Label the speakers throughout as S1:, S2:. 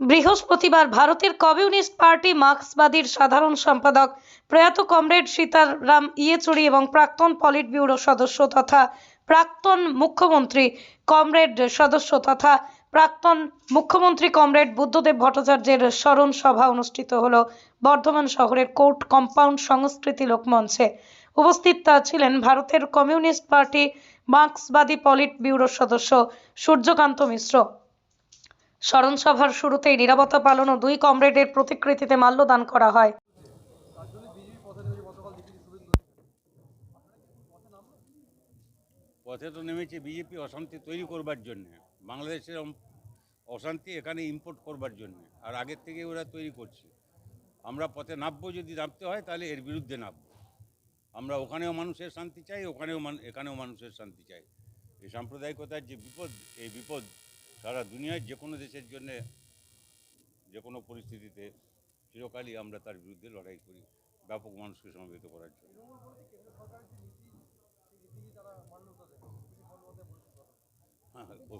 S1: বৃহস্পতিবার ভারতের communist party মার্ক্সবাদীর সাধারণ সম্পাদক প্রয়াত কমরেড সীতারাম ইয়েচুরি এবং প্রাক্তন পলিট ব্যুরো সদস্য তথা প্রাক্তন মুখ্যমন্ত্রী কমরেড সদস্য তথা প্রাক্তন মুখ্যমন্ত্রী কমরেড বুদ্ধদেব ভট্টাচার্যের স্মরণ সভা অনুষ্ঠিত হল বর্ধমান শহরের কোর্ট কম্পাউন্ড সংস্কৃতি লোকমঞ্চে। উপস্থিত ছিলেন ভারতের কমিউনিস্ট পার্টি মার্ক্সবাদী পলিট ব্যুরো সদস্য সূর্যকান্ত মিশ্র। স্মরণ সভার শুরুতেই নিরাপত্তা পালন ও দুই কমরেডের প্রতিকৃতিতে মাল্যদান করা হয়।
S2: পথে তো নেমেছে বিজেপি অশান্তি তৈরি করবার জন্য। বাংলাদেশের অশান্তি এখানে ইম্পোর্ট করবার জন্য। আর আগের থেকে ওরা তৈরি করছে। আমরা পথে নামবো, যদি নামতে হয় তাহলে এর বিরুদ্ধে নামবো। আমরা ওখানেও মানুষের শান্তি চাই, ওখানেও এখানেও মানুষের শান্তি চাই। এই সাম্প্রদায়িকতার যে বিপদ, এই বিপদ সারা দুনিয়ার যে কোনো দেশের জন্যে যে কোনো পরিস্থিতিতে চিরকালই আমরা তার বিরুদ্ধে লড়াই করি ব্যাপক মানুষকে সমবেত করার জন্য। হ্যাঁ, ও-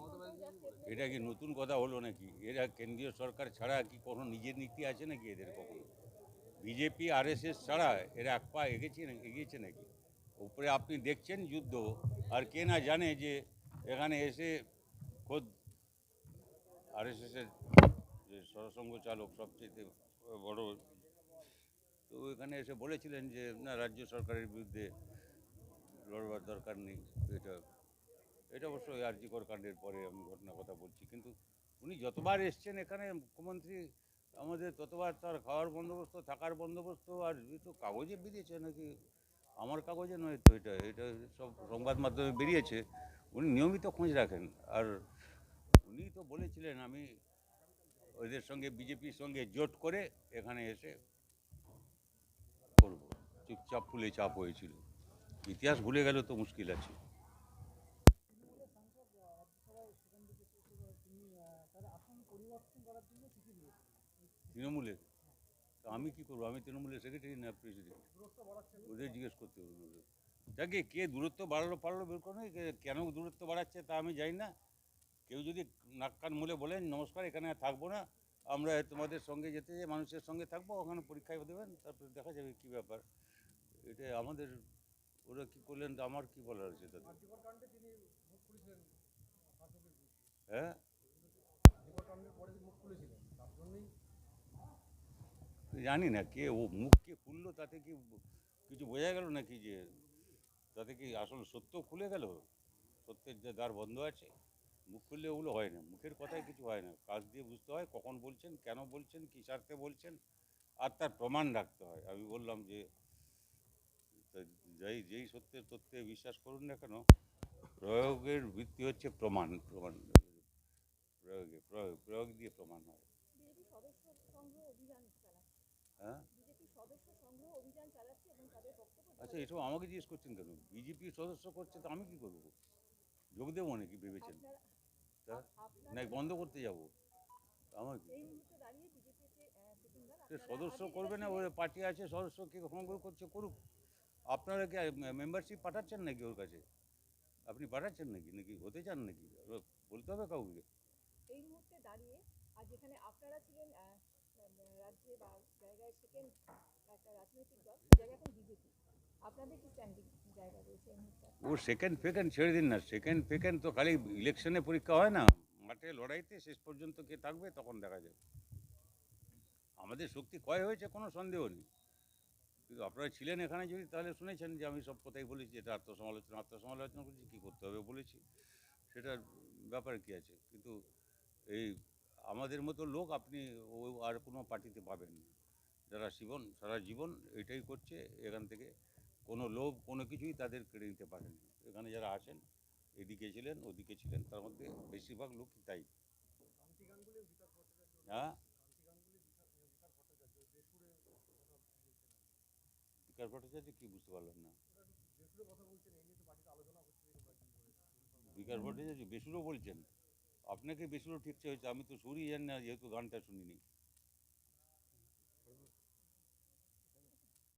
S2: এটা কি নতুন কথা হলো নাকি? এরা কেন্দ্রীয় সরকার ছাড়া কি কোনো নিজের নীতি আছে নাকি এদের কখনো? বিজেপি আরএসএস ছাড়া এরা এক পা এগিয়েছে না- এগিয়েছে নাকি? উপরে আপনি দেখছেন যুদ্ধ আর কে না জানে যে এখানে এসে খোদ আরএসএসের যে সরসংঘ চালক সবচেয়ে বড়, তো এখানে এসে বলেছিলেন যে, না, রাজ্য সরকারের বিরুদ্ধে লড়বার দরকার নেই, এটা এটা অবশ্য আরজিকর কাণ্ডের পরে আমি ঘটনার কথা বলছি। কিন্তু উনি যতবার এসছেন এখানে, মুখ্যমন্ত্রী আমাদের ততবার তার খাওয়ার বন্দোবস্ত, থাকার বন্দোবস্ত, আর তো কাগজে বেরিয়েছে নাকি? আমার কাগজে নয় তো, এটা এটা সব সংবাদ মাধ্যমে বেরিয়েছে। উনি নিয়মিত খোঁজ রাখেন। আর উনি তো বলেছিলেন আমি ওদের সঙ্গে, বিজেপির সঙ্গে জোট করে এখানে এসে করব। চুপচাপ ফুলে চাপ হয়েছিল। ইতিহাস ভুলে গেলে তো মুশকিল আছে। তৃণমূলের? আমি কি করব? আমি তৃণমূলের সেক্রেটারি না প্রেসিডেন্ট ওদের জিজ্ঞেস করতে হবে। যাকে কে দূরত্ব বাড়ালো, পারল, বের করে কেন দূরত্ব বাড়াচ্ছে তা আমি জানি না। কেউ যদি নাক কান মুলে বলেন, নমস্কার, এখানে থাকব না, আমরা তোমাদের সঙ্গে যেতে যে মানুষের সঙ্গে থাকব, ওখানে পরীক্ষায় দেবেন, তারপরে দেখা যাবে কী ব্যাপার। এটা আমাদের, ওরা কি করলেন, আমার কি বলার আছে হ্যাঁ? জানি না, কে ও মুখ কে খুললো, তাতে কি কিছু বোঝা গেল নাকি যে, তাতে কি আসল সত্য খুলে গেল? সত্যের যে দ্বার বন্ধ আছে? মুখ খুললে ওগুলো হয় না। মুখের কথায় কিছু হয় না। কাজ দিয়ে বুঝতে হয় কখন বলছেন কেন বলছেন কী স্বার্থে বলছেন আর তার প্রমাণ রাখতে হয়। আমি বললাম যে যাই যেই সত্যের তথ্যে বিশ্বাস করুন না কেন প্রয়োগের ভিত্তি হচ্ছে প্রমাণ প্রমাণ। প্রয়োগে প্রয়োগ প্রয়োগ দিয়ে প্রমাণ হয়। হ্যাঁ? আচ্ছা এসব আমাকে জিজ্ঞেস করছেন কেন? বিজেপি সদস্য করছে তো আমি কি করব? যোগ দেবো নাকি ভেবেছেন? না বন্ধ করতে যাব? আমার সদস্য করবে না ওর পার্টি আছে সদস্য কে সংগ্রহ করছে করুক। আপনারা কি মেম্বারশিপ পাঠাচ্ছেন নাকি ওর কাছে? আপনি পাঠাচ্ছেন নাকি? নাকি হতে চান নাকি? বলতে হবে কাউকে।
S3: এই মুহূর্তে দাঁড়িয়ে আর যেখানে আপনারা ছিলেন রাজ্যে বা জায়গায় সেকেন্ড একটা রাজনৈতিক দল সেই জায়গায় এখন বিজেপি আপনাদের কি স্ট্যান্ডিং
S2: ও সেকেন্ড ফেকেন্ড ছেড়ে দিন না। সেকেন্ড ফেকেন্ড তো খালি ইলেকশনে পরীক্ষা হয় না। মাঠে লড়াইতে শেষ পর্যন্ত কে থাকবে তখন দেখা যাবে। আমাদের শক্তি ক্ষয় হয়েছে, কোনো সন্দেহ নেই। কিন্তু আপনারা ছিলেন এখানে যদি তাহলে শুনেছেন যে আমি সব কথাই বলেছি, এটা আত্মসমালোচনা আত্মসমালোচনা করেছি, কী করতে হবে বলেছি। সেটার ব্যাপারে কী আছে? কিন্তু এই আমাদের মতো লোক আপনি ও আর কোনো পার্টিতে পাবেন না। যারা জীবন, সারা জীবন এটাই করছে এখান থেকে। কোনো লোভ, কোনো কিছুই তাদের কেড়ে নিতে পারেনি। এখানে যারা আছেন এদিকে ছিলেন, ওদিকে ছিলেন, তার মধ্যে বেশিরভাগ লোকই তাই। হ্যাঁ? বিকাশ ভট্টাচার্য কি বুঝতে পারলাম না? বিকাশ ভট্টাচার্য বেসুরও বলছেন। আপনাকে বেসুরও ঠিক হয়েছে, আমি তো সুরই জানি না, যেহেতু গানটা শুনিনি।